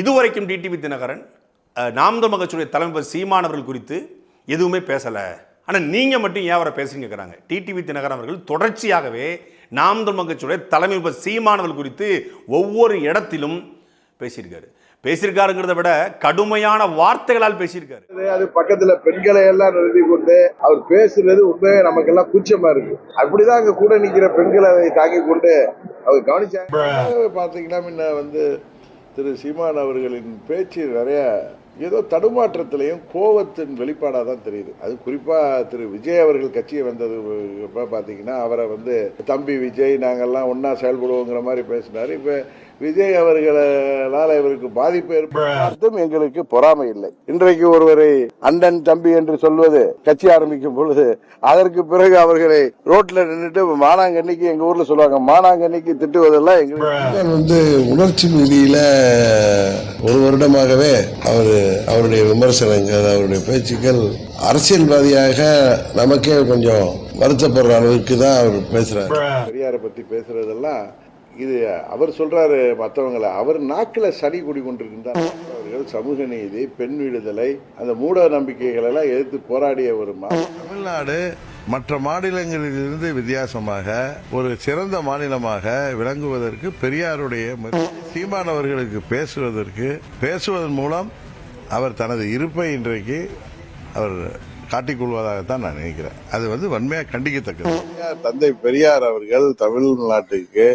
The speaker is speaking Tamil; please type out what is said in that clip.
இதுவரைக்கும் டிடிவி தினகரன் நாம் தமிழ் கட்சியுடைய தலைமை சீமானவர்கள் குறித்து எதுவுமே பேசலை. ஆனால் நீங்கள் மட்டும் ஏன் அவரை பேசுறீங்க கேட்குறாங்க டிடிவி தினகரன் அவர்கள் தொடர்ச்சியாகவே நாம் தமிழ் கட்சியுடைய தலைமை சீமானவர்கள் குறித்து ஒவ்வொரு இடத்திலும் பேசியிருக்காரு. பேசியிருக்காருங்கிறத விட கடுமையான வார்த்தைகளால் பேசியிருக்காரு. அது பக்கத்துல பெண்களை எல்லாம் நிறுத்தி கொண்டு அவர் பேசுறது உண்மையே நமக்கு எல்லாம் கூச்சமா இருக்கு. அப்படிதான் அங்க கூட நிக்கிற பெண்களை தாங்கி கொண்டு அவர் கவனிச்சாங்க. பாத்தீங்கன்னா முன்ன வந்து திரு சீமான் அவர்களின் பேச்சு நிறைய ஏதோ தடுமாற்றத்திலையும் கோவத்தின் வெளிப்பாடாக தான் தெரியுது. அது குறிப்பாக திரு விஜய் அவர்கள் கட்சியை வந்தது இப்போ பார்த்தீங்கன்னா அவரை வந்து தம்பி விஜய் நாங்கள்லாம் ஒன்றா செயல்படுவோங்கிற மாதிரி பேசினார். இப்போ விஜய் அவர்களால் இவருக்கு பாதிப்பு ஏற்படும் எங்களுக்கு பொறாமை இல்லை. இன்றைக்கு ஒருவரை அண்ணன் தம்பி என்று சொல்வது கட்சி ஆரம்பிக்கும் பொழுது அதற்கு பிறகு அவர்களை ரோட்ல நின்றுட்டு மானாங்கண்ணிக்கு எங்க ஊர்ல சொல்லுவாங்க மானாங்கண்ணிக்கு திட்டுவதெல்லாம் எங்களுக்கு வந்து உணர்ச்சி ரீதியில ஒரு வருடமாகவே அவர் அவருடைய விமர்சனங்கள் அவருடைய பேச்சுக்கள் அரசியல்வாதியாக நமக்கே கொஞ்சம் வருத்தப்படுற அளவுக்கு தான் அவர் பேசுறாரு. பெரியாரை பத்தி பேசுறதெல்லாம் இது அவர் சொல்றாரு மற்றவங்களை அவர் நாக்கில் சனி குடி கொண்டிருந்தார் அவர்கள் சமூக நீதி பெண் விடுதலை அந்த மூட நம்பிக்கைகள் எல்லாம் எதிர்த்து போராடிய ஒரு தமிழ்நாடு மற்ற மாநிலங்களிலிருந்து வித்தியாசமாக ஒரு சிறந்த மாநிலமாக விளங்குவதற்கு பெரியாருடைய முயற்சி. சீமான் அவர்களுக்கு பேசுவதற்கு பேசுவதன் மூலம் அவர் தனது இருப்பை இன்றைக்கு அவர் காட்டிக்கொள்வதாகத்தான் நான் நினைக்கிறேன் அது வந்து வன்மையாக கண்டிக்கத்தக்கது தந்தை பெரியார் அவர்கள் தமிழ்நாட்டுக்கு